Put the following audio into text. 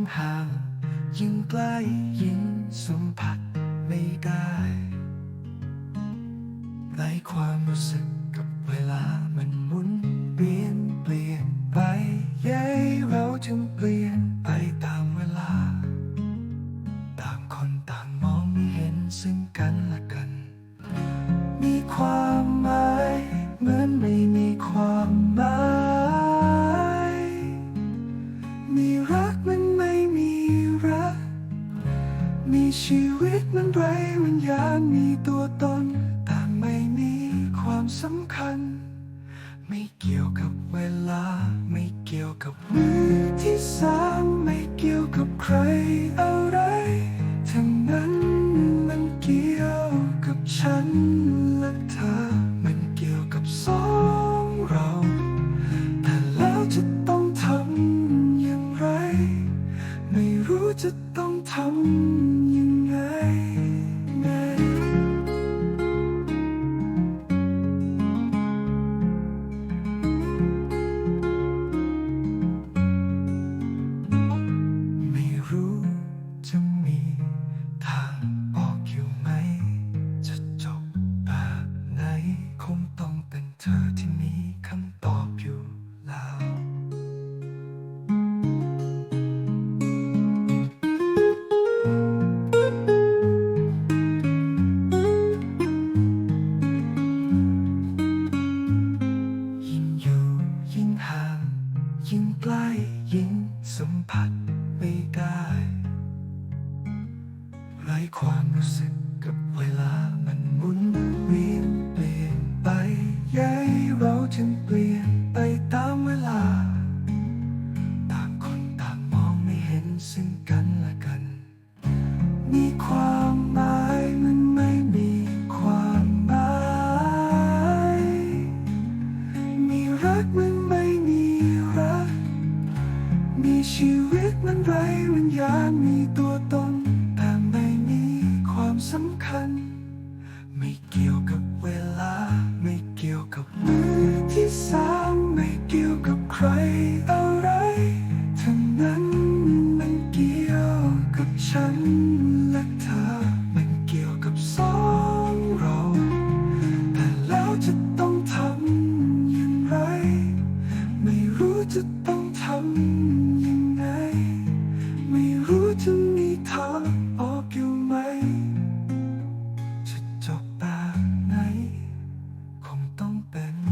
งห่าง ยิ่งใกล้ยิ่งสัมผัสไม่ได้ไร้ความรู้สึกกับเวลามันหมุนเปลี่ยนเปลี่ยนไปยัยเราจึงเปลี่ยน วิตมันไร้วิญญาณมีตัวตน แต่ไม่มีความสำคัญ ไม่เกี่ยวกับเวลา ไม่เกี่ยวกับมือที่สามไม่เกี่ยวกับใครอะไร ทั้งนั้นมันเกี่ยวกับฉันและเธอ มันเกี่ยวกับสองเรา แต่แล้วจะต้องทำอย่างไร ไม่รู้จะต้องทำ ความรู้สึกกับเวลามันหมุนเวียนเปลี่ยนไปย้ายเราจึงเปลี่ยนไปตามเวลา ต่างคนต่างมองไม่เห็นซึ่งกันและกัน มีความหมายมันไม่มีความหมายมีรักมันไม่มีรัก มีชีวิตมันไร้วิญญาณมีตัวตน สำคัญ ไม่เกี่ยวกับเวลา ไม่เกี่ยวกับมือที่สามไม่เกี่ยวกับใครอะไรทั้งนั้นมันเกี่ยวกับฉันและเธอ มันเกี่ยวกับสองเรา แต่แล้วจะต้องทำอย่างไร ไม่รู้จะต้องทำ ต้องเป็น